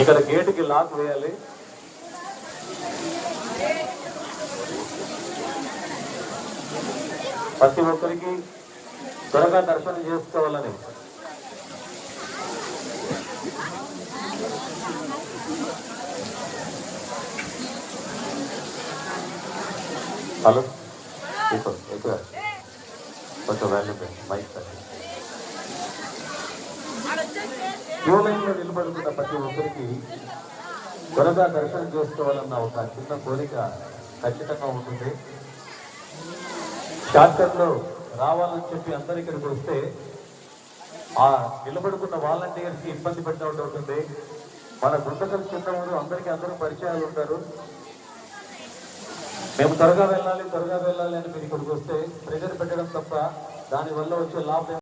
ఇక్కడ గేటుకి లాక్ వేయాలి ప్రతి ఒక్కరికి త్వరగా దర్శనం చేసుకోవాలని హలో ఎక్కువ ఎక్కువ కొంచెం వాల్యూ మైక్ సార్ క్యూ లైన్లో నిలబడుతున్న ప్రతి ఒక్కరికి త్వరగా దర్శనం చేసుకోవాలన్న ఒక చిన్న కోరిక ఖచ్చితంగా ఉంటుంది. షార్ట్కట్లో రావాలని చెప్పి అందరు ఇక్కడికి వస్తే ఆ నిలబడుకున్న వాలంటీర్స్కి ఇబ్బంది పెట్టినట్టు ఉంటుంది. మన గుంతకల్ చిన్నవారు అందరికీ అందరూ పరిచయాలు ఉంటారు. మేము త్వరగా వెళ్ళాలి త్వరగా వెళ్ళాలి అని మీరు ఇక్కడికి వస్తే ప్రెజర్ పెట్టడం తప్ప దానివల్ల వచ్చే లాభం